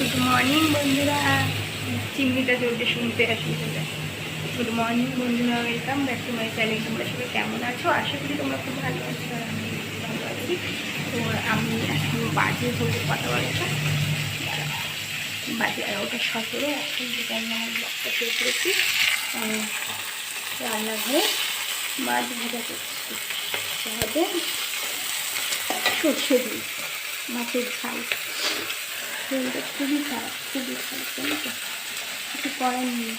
Good morning বন্ধুরা। চিমনিটা চলছে শুনতে সেটা গুড মর্নিং বন্ধুরা welcome back to my channel তোমরা সবাই কেমন আছো? আশা করি তোমরা খুব ভালো আছো আর আমি ভালো আছি। তো আমি এখন বাজে হলো কত বাজে বাজে এগারোটা সতেরো, এখন যেটা আমি আমার ব্লগটা শুরু করেছি রান্নাঘরে মাছ ভাজা করছি। সহজে সর্ষে দিই মাছের ঝাল। শরীরটা খুবই খারাপ খুবই খারাপ, জানো তো? কিছু করার নেই।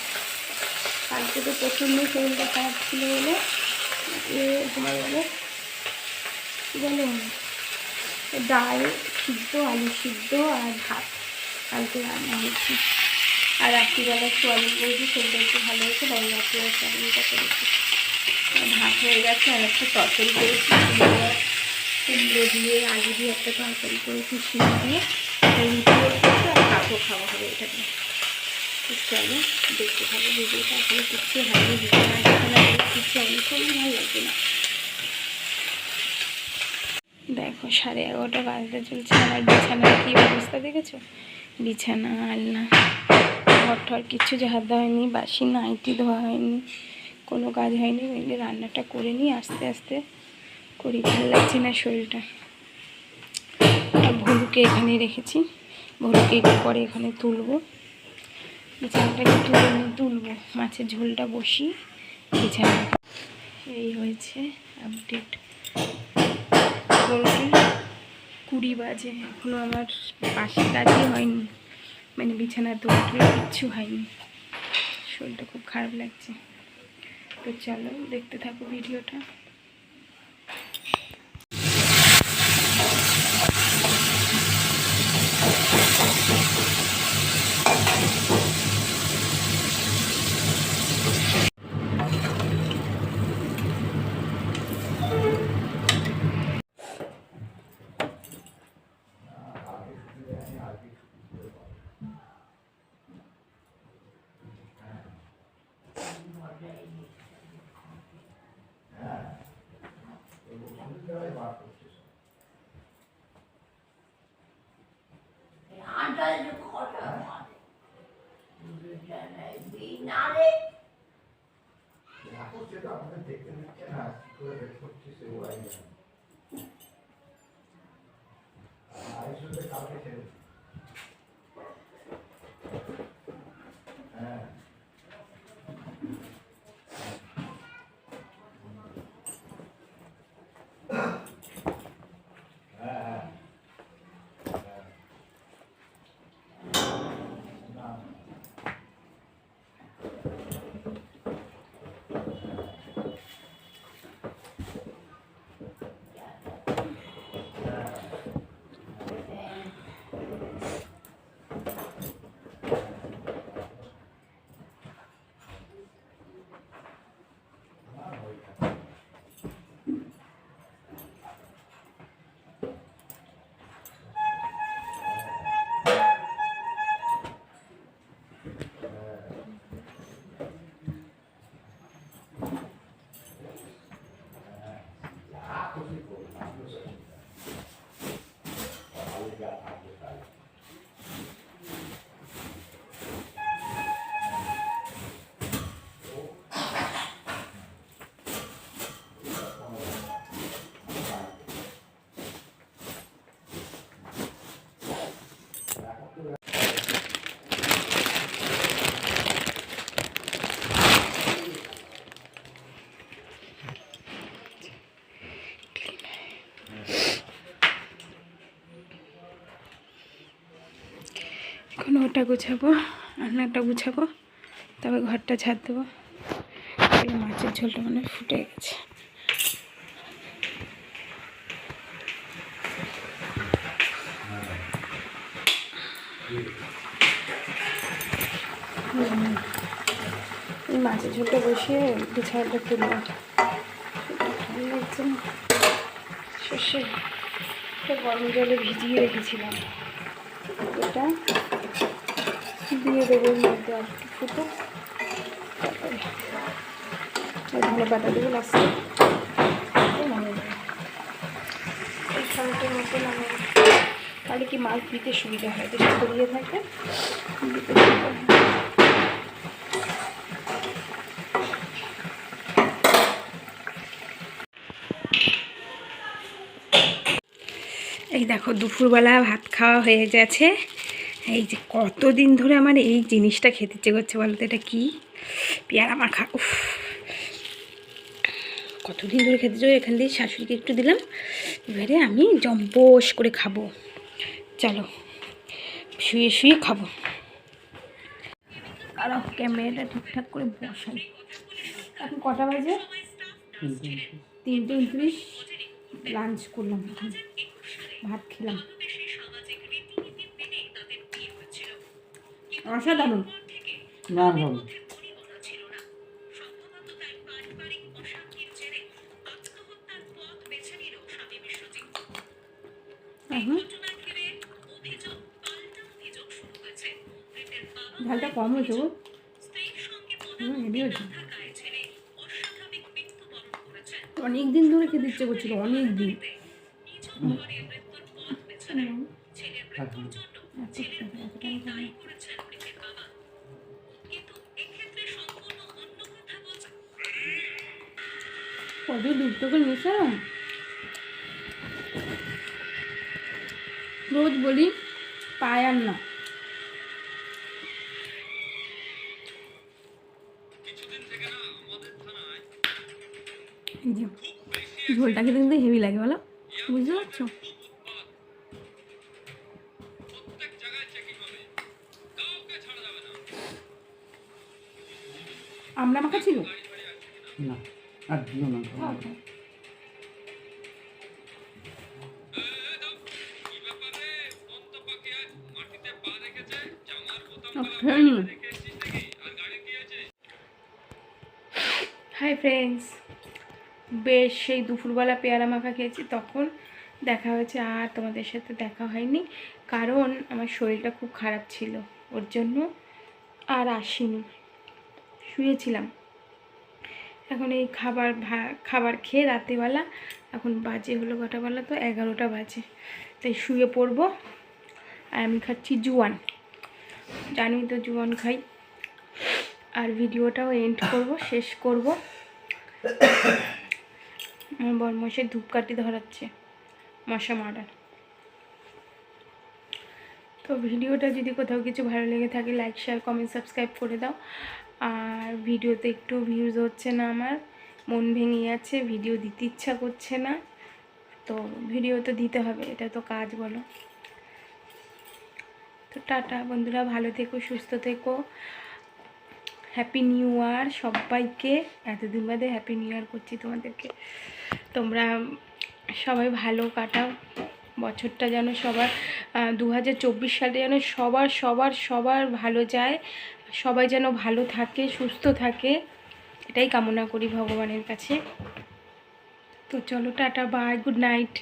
কালকে তো প্রচণ্ড শরীরটা খারাপ ছিল বলে এ তোমার বলে বলে ডাল সিদ্ধ, আলু সিদ্ধ আর ভাত। কালকে রান্না হয়েছে। আর রাত্রিবেলা সোয়াবিন করেছি, শরীরটা একটু ভালো হয়েছে তাই রাত্রিবেলা সোয়াবিনটা করেছি। ভাত হয়ে গেছে, আর একটা তরকারি করেছি কুমড়ো দিয়ে, আলু দিয়ে একটা তরকারি করেছি, শিম দিয়ে। করেছি খাওয়া হবে এটা দিয়ে তো চলো, দেখতে থাকো ভিডিওটা। আসলে কিচ্ছু হয়নি ভালো না। দেখো, সাড়ে এগারোটা বাজতে চলছে। আমার বিছানার কী অবস্থা দেখেছ? বিছানা, আলনা, ঘর ঠর কিচ্ছু ঝাড় দেওয়া হয়নি, বাসি, নাইটি ধোয়া হয়নি, কোনো কাজ হয়নি। এমনি রান্নাটা করে নিই, আস্তে আস্তে করি। ভালো লাগছে না শরীরটা। ভুলুকে এখানে রেখেছি। ভলুকে একটু পরে এখানে তুলবো। বিছানাটাকে তুলে নিয়ে তুলবো। মাছের ঝোলটা বসি বিছানা এই হয়েছে আপডেট মোটামুটি কুড়ি বাজে। এখনও আমার পাশে কাজই হয়নি। মানে বিছানা টুলে কিচ্ছু হয়নি। শরীরটা খুব খারাপ লাগছে। তো চলো দেখতে থাকো ভিডিওটা সেটা আমাদের দেখতে দিচ্ছে না কি করে বের করছে সে ওরাই জানে আড়াইশোতে কালকে ছেড়ে হ্যাঁ হ্যাঁ হ্যাঁ না এখন ওটা গুছাবো, রান্নাটা গুছাবো তবে ঘরটা ঝাড় দেবো। মাছের ঝোলটা মানে ফুটে গেছে। মাছের ঝোলটা বসিয়ে বিছানাটা তুলবো। সর্ষে গরম জলে ভিজিয়ে রেখেছিলাম। এটা দিয়ে দেবো মধ্যে আর একটু ধনে পাতা দেবো লাস্টে। দেবো মধ্যে নামিয়ে তাহলে কি মাছ দিতে সুবিধা হয়? বেশি ছড়িয়ে থাকে। এই দেখো, দুপুরবেলা ভাত খাওয়া হয়ে গেছে। এই যে কতদিন ধরে আমার এই জিনিসটা খেতে ইচ্ছে করছে বলো তো এটা কি? পেয়ারা মাখা উফ। কতদিন ধরে খেতে চাই এখান দিয়ে শাশুড়িকে একটু দিলাম এবারে আমি জম্পোস করে খাব। চলো শুয়ে শুয়ে খাব। আর ক্যামেরাটা ঠিকঠাক করে বসাই। এখন কটা বাজে? তিনটে উনত্রিশ। লাঞ্চ করলাম ভাত খেলাম। অসাধারণ। না ভালো ঝালটা কম হয়েছে গো। অনেক দিন ধরে খেতে ইচ্ছে করছিল অনেক দিন। কত দূর থেকে মিশালাম রোজ বলি পায়াম না। ঝোলটা খেতে কিন্তু হেভি লাগে, বলো। বুঝতে পারছ? আমরা মাখা ছিল? না। আর দিও না হাই ফ্রেন্ডস বেশ সেই দুপুরবেলা পেয়ারা মাখা খেয়েছি তখন দেখা হয়েছে আর তোমাদের সাথে দেখা হয়নি কারণ আমার শরীরটা খুব খারাপ ছিল ওর জন্য আর আসিনি। শুয়েছিলাম। এখন এই খাবার খাবার খেয়ে রাত্রিবেলা এখন বাজে হলো কটা বেলা তো? এগারোটা বাজে। তাই শুয়ে পড়ব। আর আমি খাচ্ছি জুয়ান। জানি তো জুয়ান খাই। আর ভিডিওটাও এন্ড করব, শেষ করব। আমার বরমশাই ধূপকাঠি ধরাচ্ছে, মশা মারার। তো ভিডিওটা যদি কোথাও কিছু ভালো লেগে থাকে লাইক শেয়ার কমেন্ট সাবস্ক্রাইব করে দাও। আর ভিডিওতে একটু ভিউজ হচ্ছে না আমার। মন ভেঙে যাচ্ছে ভিডিও দিতে ইচ্ছা করছে না। তো ভিডিও তো দিতে হবে, এটা তো কাজ বলো। তো টাটা বন্ধুরা, ভালো থেকো, সুস্থ থেকো। হ্যাপি নিউ ইয়ার সবাইকে। এতদিন বাদে হ্যাপি নিউ ইয়ার করছি তোমাদেরকে। তোমরা সবাই ভালো কাটাও। বছরটা যেন সবার দু হাজার চব্বিশ সালে যেন সবার সবার সবার ভালো যায়। সবাই যেন ভালো থাকে, সুস্থ থাকে, এটাই কামনা করি ভগবানের কাছে। তো চলো টাটা বাই গুড নাইট